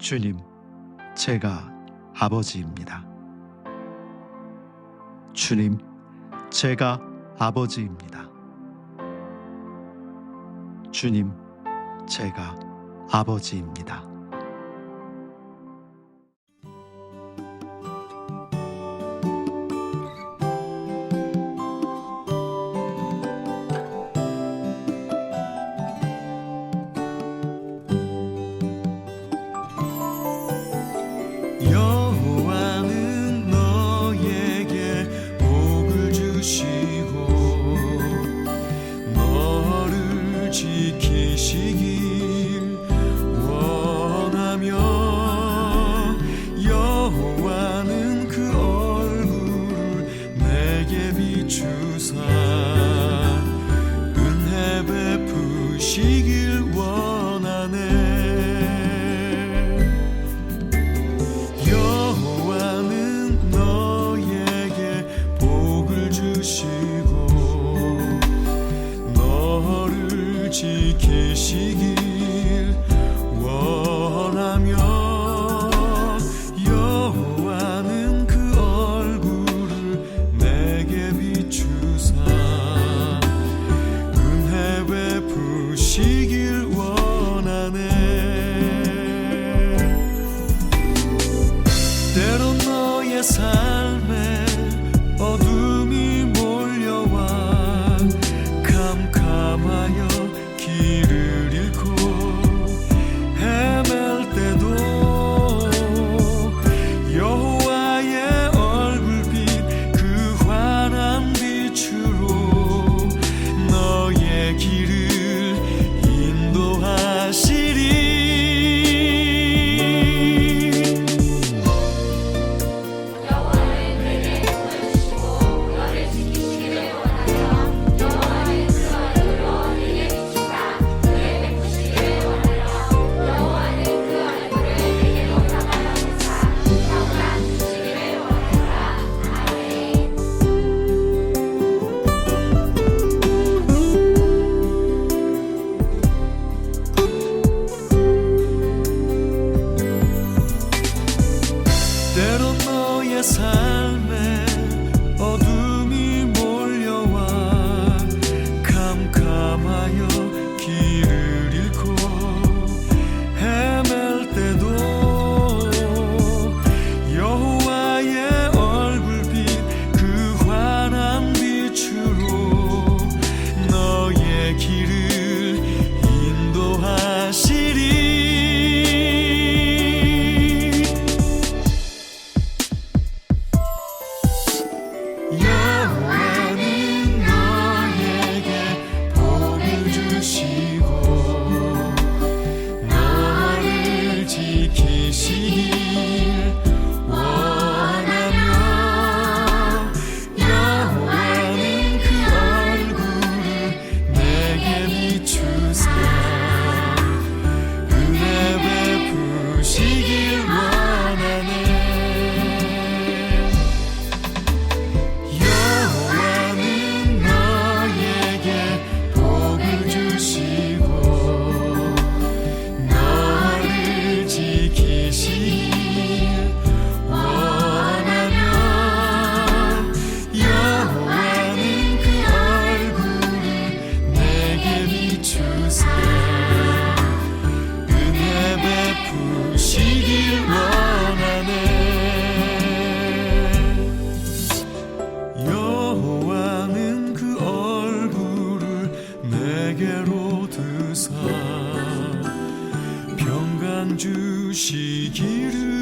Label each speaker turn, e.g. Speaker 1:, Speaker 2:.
Speaker 1: 주님, 제가 아버지입니다. 주님, 제가 아버지입니다. 주님, 제가 아버지입니다.
Speaker 2: 비추사. 은혜 베푸시길 원하네. 여호와는 너에게 복을 주시고 너를 지키시길 평강 주시기를